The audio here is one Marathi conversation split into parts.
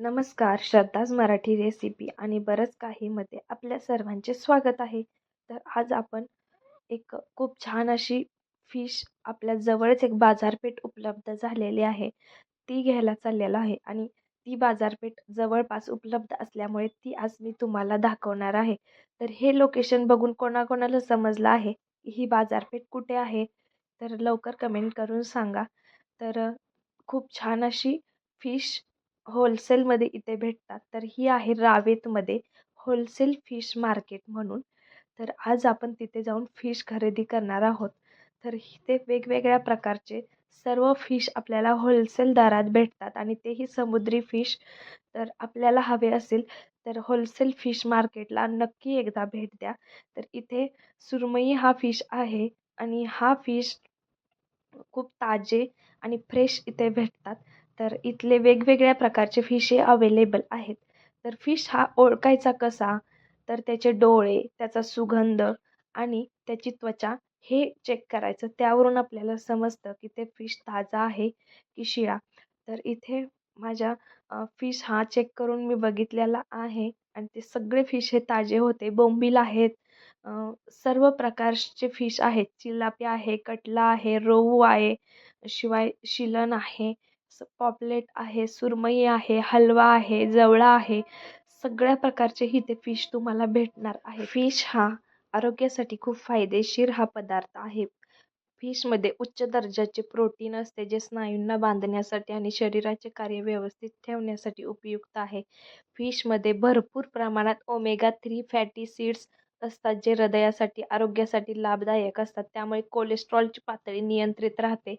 नमस्कार श्रद्धाज मराठी रेसिपी आणि बरंच काहीमध्ये आपल्या सर्वांचे स्वागत आहे. तर आज आपण एक खूप छान अशी फिश आपल्या जवळच एक बाजारपेठ उपलब्ध झालेली आहे. ती घ्यायला चाललेलो आहे आणि ती बाजारपेठ जवळपास उपलब्ध असल्यामुळे ती आज मी तुम्हाला दाखवणार आहे. तर हे लोकेशन बघून कोणाकोणाला समजलं आहे? ही बाजारपेठ कुठे आहे? तर लवकर कमेंट करून सांगा. तर खूप छान अशी फिश होलसेलमध्ये इथे भेटतात. तर ही आहे रावेतमध्ये होलसेल फिश मार्केट म्हणून. तर आज आपण तिथे जाऊन फिश खरेदी करणार आहोत. तर इथे वेगवेगळ्या प्रकारचे सर्व फिश आपल्याला होलसेल दरात भेटतात आणि तेही समुद्री फिश तर आपल्याला हवे असेल तर होलसेल फिश मार्केटला नक्की एकदा भेट द्या. तर इथे सुरमई हा फिश आहे आणि हा फिश खूप ताजे आणि फ्रेश इथे भेटतात. तर इथले वेगवेगळ्या प्रकारचे फिश हे अवेलेबल आहेत. तर फिश हा ओळखायचा कसा? तर त्याचे डोळे त्याचा सुगंध आणि त्याची त्वचा हे चेक करायचं. त्यावरून आपल्याला समजतं की ते फिश ताजा आहे की शिळा. तर इथे माझ्या फिश हा चेक करून मी बघितलेला आहे आणि ते सगळे फिश हे ताजे होते. बोंबील आहेत. सर्व प्रकारचे फिश आहेत. चिलापी आहे कटला आहे रोहू आहे शिवाय शिलन आहे. पॉपलेट आहे सुरमई आहे हलवा आहे जवळा आहे सगळ्या प्रकारचे इथे फिश तुम्हाला भेटणार आहे फिश हा आरोग्यासाठी खूप फायदेशीर हा पदार्थ आहे. फिशमध्ये उच्च दर्जाचे प्रोटीन असते जे स्नायूंना बांधण्यासाठी आणि शरीराचे कार्य व्यवस्थित ठेवण्यासाठी उपयुक्त आहे. फिशमध्ये भरपूर प्रमाणात ओमेगा थ्री फॅटी सीड्स असतात जे हृदयासाठी आरोग्यासाठी लाभदायक असतात. त्यामुळे कोलेस्ट्रॉलची पातळी नियंत्रित राहते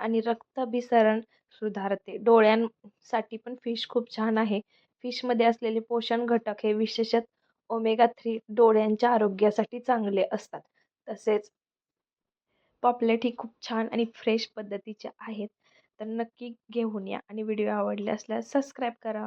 आणि रक्ताभिसरण सुधारते. डोळ्यांसाठी पण फिश खूप छान आहे. फिशमध्ये असलेले पोषण घटक हे विशेषत ओमेगा थ्री डोळ्यांच्या आरोग्यासाठी चांगले असतात. तसेच पॉपलेट ही खूप छान आणि फ्रेश पद्धतीचे आहेत. तर नक्की घेऊन या आणि व्हिडिओ आवडले असल्यास सबस्क्राईब करा.